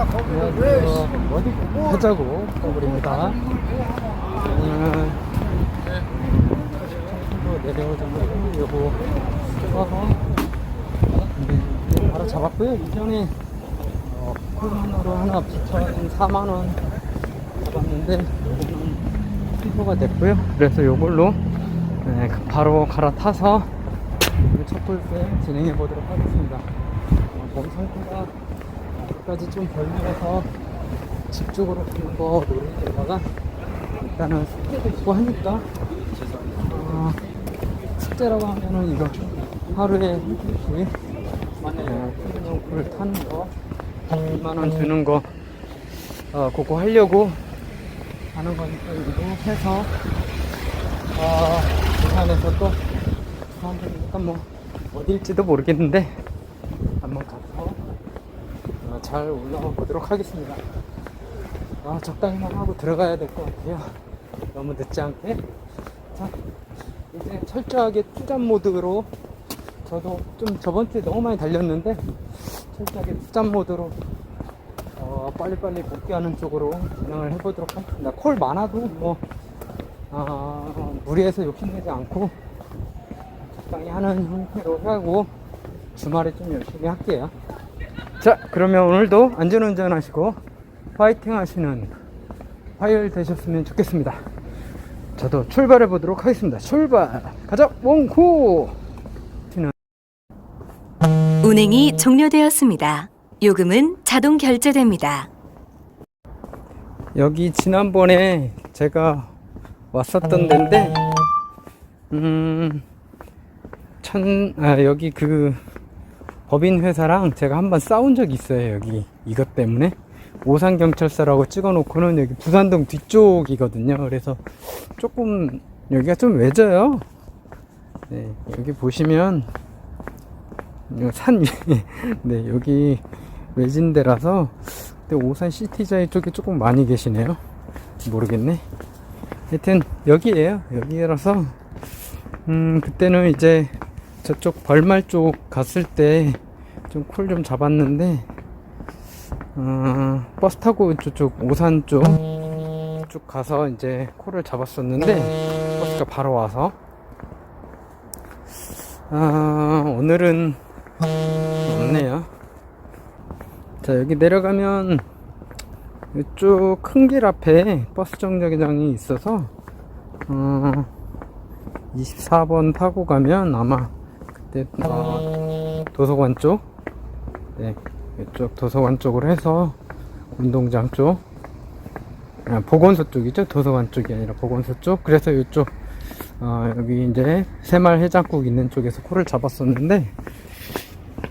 어디. 오늘 로 내려오자마자 요거 찍어서 근데 바로 잡았고요. 이전에 어, 콜만으로 하나 붙여진 4만 원 잡았는데 요거는 취소가 됐고요. 그래서 요걸로 네, 바로 갈아타서 첫 골프 진행해 보도록 하겠습니다. 어, 몸 상태가 아직까지 좀 벌려서 집중으로 하는 거 노리다가 일단은 숙제도 있고 하니까. 어, 숙제라고 하면은 이거 하루에 한 번씩 어, 풀을 타는 거 2만원 주는 거 어, 그거 하려고 하는 거니까 이거 해서 어, 부산에서 또 약간 뭐 어딜지도 모르겠는데 한번 어, 잘 올라가 보도록 하겠습니다. 아, 적당히만 하고 들어가야 될 것 같아요. 너무 늦지 않게. 자, 이제 철저하게 투잡 모드로 저도 좀 저번 주에 너무 많이 달렸는데 철저하게 투잡 모드로 어, 빨리빨리 복귀하는 쪽으로 진행을 해보도록 하겠습니다. 콜 많아도 뭐 아, 무리해서 욕심내지 않고 적당히 하는 형태로 하고 주말에 좀 열심히 할게요. 자, 그러면 오늘도 안전운전 하시고 파이팅 하시는 화요일 되셨으면 좋겠습니다. 저도 출발해 보도록 하겠습니다. 출발! 가자! 몽쿠! 운행이 종료되었습니다. 요금은 자동 결제됩니다. 여기 지난번에 제가 왔었던 데인데, 음, 천, 아, 여기 그 법인 회사랑 제가 한번 싸운 적이 있어요. 여기 이것 때문에. 오산경찰서라고 찍어 놓고는 여기 부산동 뒤쪽이거든요. 그래서 조금 여기가 좀 외져요. 네, 여기 보시면 요산 위에 네, 여기 외진 데라서 근데 오산 시티자이 쪽에 조금 많이 계시네요. 모르겠네. 하여튼 여기에요. 여기라서 음 그때는 이제 저쪽 벌말 쪽 갔을 때 좀콜좀 잡았는데 어, 버스 타고 저쪽 오산 쪽 쭉 가서 이제 콜을 잡았었는데 버스가 바로 와서 아, 오늘은 없네요. 자 여기 내려가면 이쪽 큰 길 앞에 버스 정류장이 있어서 어, 24번 타고 가면 아마 그때 어, 도서관 쪽 네, 이쪽 도서관 쪽으로 해서 운동장 쪽 아, 보건소 쪽이죠? 도서관 쪽이 아니라 보건소 쪽? 그래서 이쪽 어, 여기 이제 새말 해장국 있는 쪽에서 코를 잡았었는데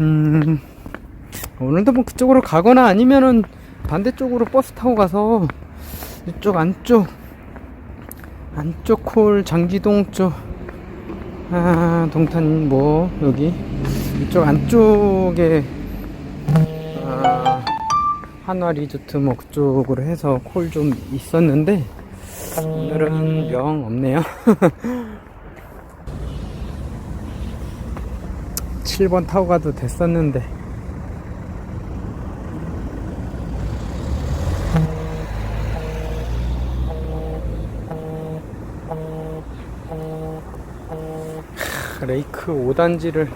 음 오늘도 뭐 그쪽으로 가거나 아니면은 반대쪽으로 버스 타고 가서 이쪽 안쪽 안쪽 콜 장지동 쪽 아, 동탄 뭐 여기 이쪽 안쪽에 아, 한화 리조트 뭐 그쪽으로 해서 콜 좀 있었는데 오늘은 영 없네요. 7번 타고 가도 됐었는데 크, 레이크 5단지를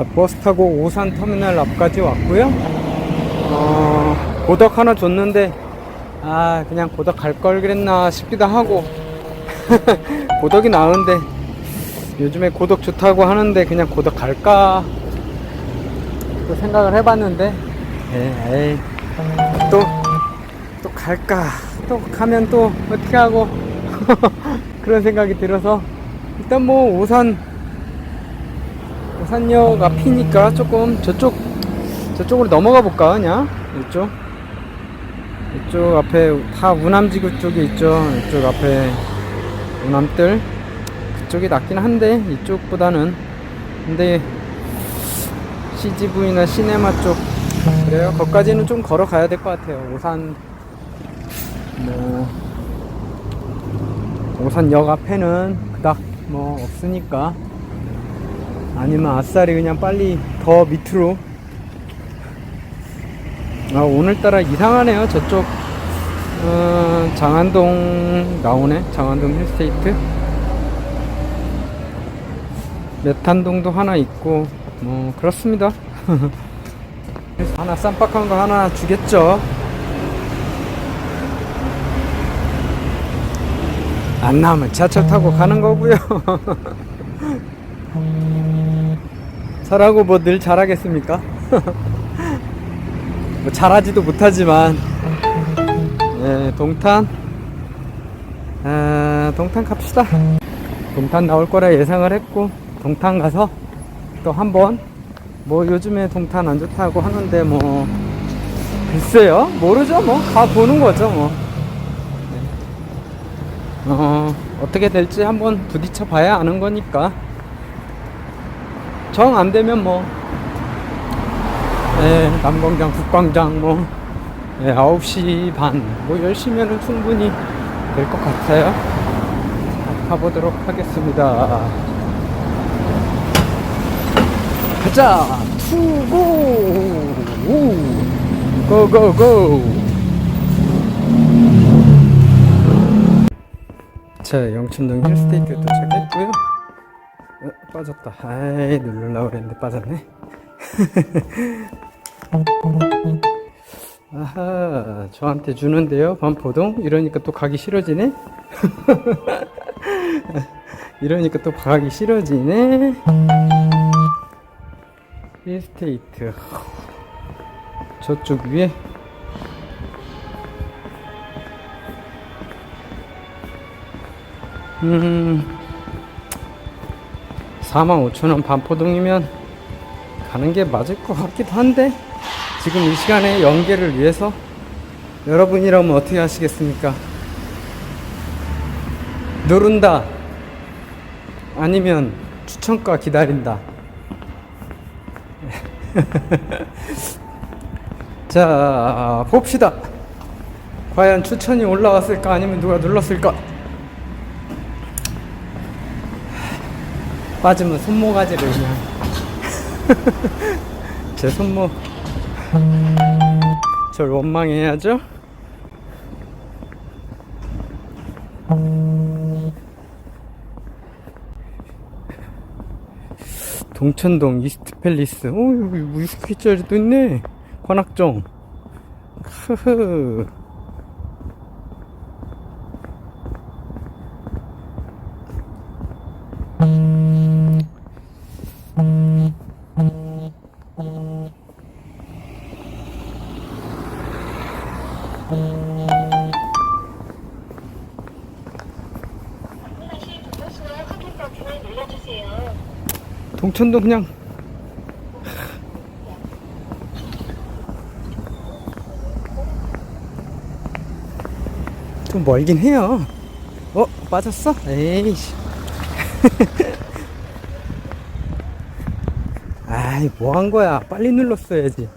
자 버스 타고 오산 터미널 앞까지 왔고요. 어, 고덕 하나 줬는데 아 그냥 고덕 갈 걸 그랬나 싶기도 하고 고덕이 나은데 요즘에 고덕 좋다고 하는데 그냥 고덕 갈까? 또 생각을 해봤는데 에, 에이, 또, 또 갈까? 또 가면 또 어떻게 하고? 그런 생각이 들어서 일단 뭐 오산 오 산역 앞이니까 조금 저쪽 저쪽으로 넘어가 볼까 그냥 이쪽 이쪽 앞에 다 우남지구 쪽에 있죠. 이쪽 앞에 우남들 그쪽이 낫긴 한데 이쪽보다는 근데 CGV나 시네마 쪽 그래요. 거기까지는 좀 걸어가야 될 것 같아요. 오산 뭐 오산역 앞에는 그닥 뭐 없으니까 아니면 아싸리 그냥 빨리 더 밑으로. 아 오늘따라 이상하네요 저쪽. 어, 장안동 나오네 장안동 힐스테이트. 메탄동도 하나 있고 뭐 그렇습니다. 하나 쌈박한 거 하나 주겠죠? 안 나오면 지하철 타고 가는 거고요 저라고 뭐 늘 잘하겠습니까? 뭐 잘하지도 못하지만. 예, 동탄. 아, 동탄 갑시다. 동탄 나올 거라 예상을 했고 동탄 가서 또 한번 뭐 요즘에 동탄 안 좋다고 하는데 뭐 글쎄요. 모르죠 뭐. 가보는 거죠 뭐. 네. 어, 어떻게 될지 한번 부딪혀 봐야 아는 거니까 정 안 되면 뭐 예, 남광장, 북광장 뭐 예, 9시 반, 뭐 10시면은 충분히 될 것 같아요. 자, 가보도록 하겠습니다. 가자! 투고! 고고고! 자, 영춘동 힐스테이트 도착했고요. 어, 빠졌다. 아이, 누르려고 그랬는데 빠졌네. 아하, 저한테 주는데요, 반포동? 이러니까 또 가기 싫어지네? 이러니까 또 가기 싫어지네? 힐스테이트. 저쪽 위에? 음, 45,000원 반포동이면 가는 게 맞을 것 같기도 한데 지금 이 시간에 연계를 위해서 여러분이라면 어떻게 하시겠습니까? 누른다. 아니면 추천가 기다린다. 자 봅시다. 과연 추천이 올라왔을까? 아니면 누가 눌렀을까 빠지면 손모가지를 그냥 제 손모 절 원망해야죠? 동천동 이스트 팰리스. 오 여기 위스키짜리 또 있네. 관악정. 크흐 주문하실 주문수와 확인 버튼을 눌러주세요. 동천동 그냥 좀 멀긴 해요. 어 빠졌어? 에이씨. 아이 뭐 한 거야? 빨리 눌렀어야지.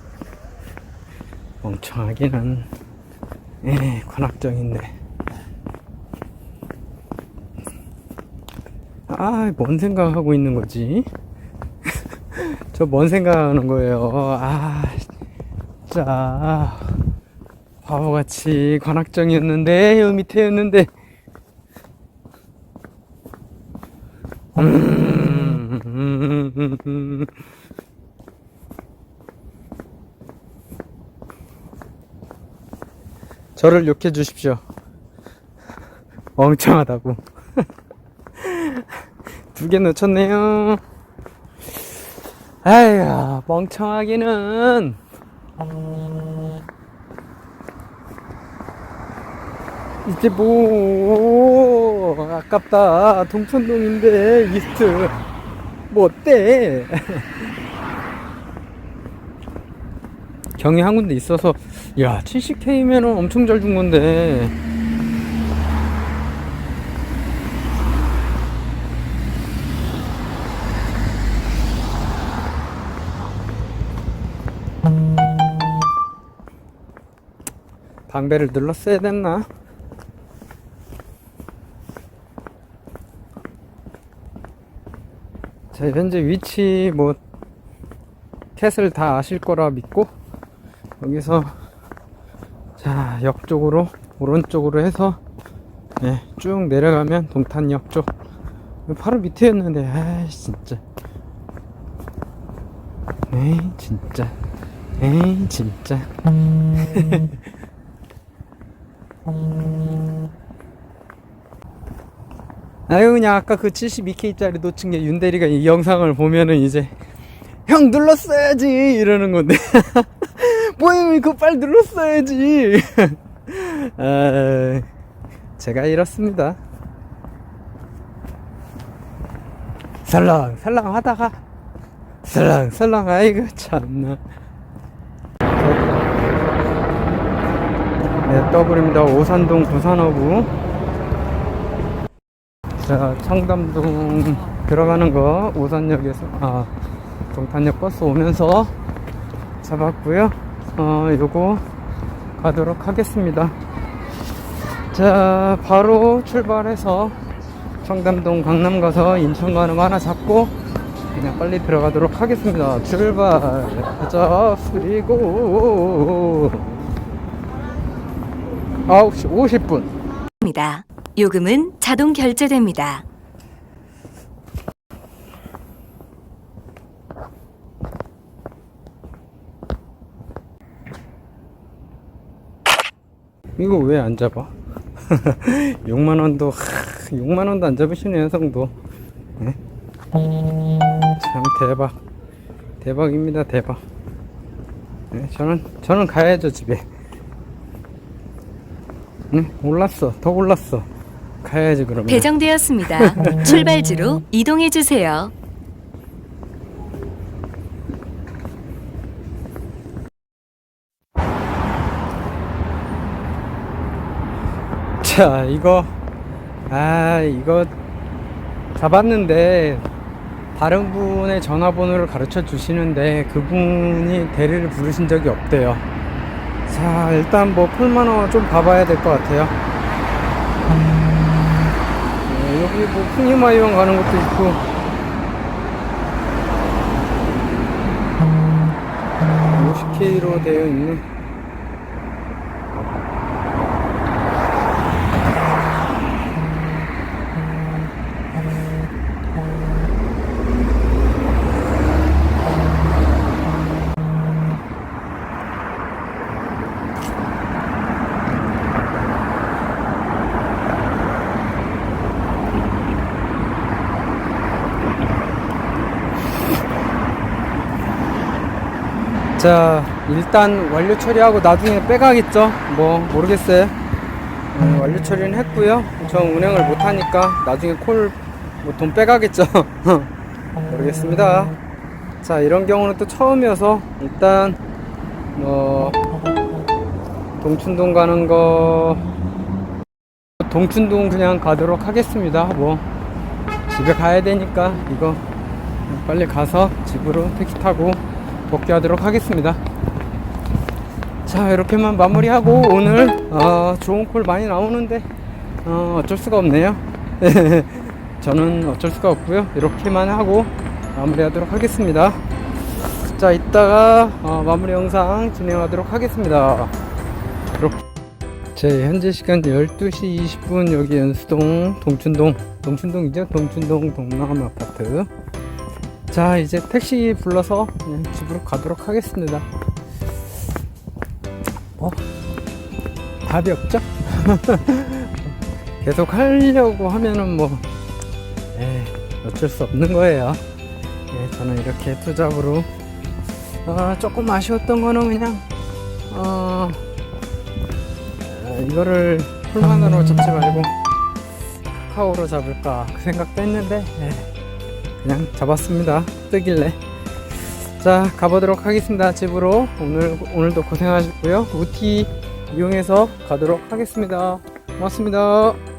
멍청하기는. 에 관악정인데. 아, 뭔 생각하고 있는 거지? 저 뭔 생각하는 거예요? 아, 진짜. 바보같이 관악정이었는데, 여 밑에였는데. 음, 저를 욕해 주십시오. 멍청하다고. 두 개 놓쳤네요. 아휴, 멍청하기는. 이제 뭐, 아깝다. 동천동인데, 이스트. 뭐 어때? 경이 한 군데 있어서 야 70K면은 엄청 잘 준 건데 방배를 눌렀어야 됐나? 자 현재 위치 뭐 캣을 다 아실 거라 믿고 여기서 자 옆쪽으로 오른쪽으로 해서 네, 쭉 내려가면 동탄역 쪽. 바로 밑에였는데 아 진짜. 에이 진짜. 에이 진짜. 아유 그냥 아까 그 72K짜리 놓친 게 윤대리가 이 영상을 보면은 이제 형 눌렀어야지. 이러는 건데 뭐야 그거 빨리 눌렀어야지. 아, 제가 이렇습니다. 설렁설렁 하다가 설렁설렁 아이고 참나. 네 더블입니다. 오산동 부산어구. 자 청담동 들어가는 거 오산역에서 아 동탄역 버스 오면서 잡았고요 어 요거 가도록 하겠습니다 자 바로 출발해서 청담동 강남 가서 인천 가는 거 하나 잡고 그냥 빨리 들어가도록 하겠습니다 출발 가자 그리고 9시 50분 입니다. 요금은 자동 결제됩니다. 이거 왜 안 잡아? 6만 원도 6만 원도 안 잡으시네요 성도. 네? 참 대박 대박입니다 대박. 네, 저는 저는 가야죠 집에. 네, 올랐어 더 올랐어 가야지 그러면. 배정되었습니다. 출발지로 이동해 주세요. 자 이거 아 이거 잡았는데 다른 분의 전화번호를 가르쳐 주시는데 그분이 대리를 부르신 적이 없대요. 자 일단 뭐 풀만원 좀 봐봐야 될 것 같아요. 네, 여기 뭐 풍이마이원 가는 것도 있고. 50K로 되어 있는 자 일단 완료 처리하고 나중에 빼가겠죠? 뭐 모르겠어요. 네, 완료 처리는 했고요. 저 운행을 못하니까 나중에 콜 뭐 돈 빼가겠죠? 모르겠습니다. 자 이런 경우는 또 처음이어서 일단 뭐 동춘동 가는 거 동춘동 그냥 가도록 하겠습니다. 뭐 집에 가야 되니까 이거 빨리 가서 집으로 택시 타고 복귀하도록 하겠습니다. 자 이렇게만 마무리하고 오늘 어, 좋은 콜 많이 나오는데 어, 어쩔 수가 없네요. 저는 어쩔 수가 없고요. 이렇게만 하고 마무리하도록 하겠습니다. 자 이따가 어, 마무리 영상 진행하도록 하겠습니다. 제 현재 시간 12시 20분 여기 연수동 동춘동 동춘동이죠 동춘동 동남 아파트 자 이제 택시 불러서 집으로 가도록 하겠습니다. 뭐 답이 없죠? 계속 하려고 하면은 뭐 에이, 어쩔 수 없는 거예요. 예, 저는 이렇게 투잡으로 어, 조금 아쉬웠던 거는 그냥 어, 어, 이거를 풀만으로 잡지 말고 카카오로 잡을까 그 생각도 했는데 예. 그냥 잡았습니다. 뜨길래. 자 가보도록 하겠습니다. 집으로. 오늘 오늘도 고생하셨고요. 우티 이용해서 가도록 하겠습니다. 고맙습니다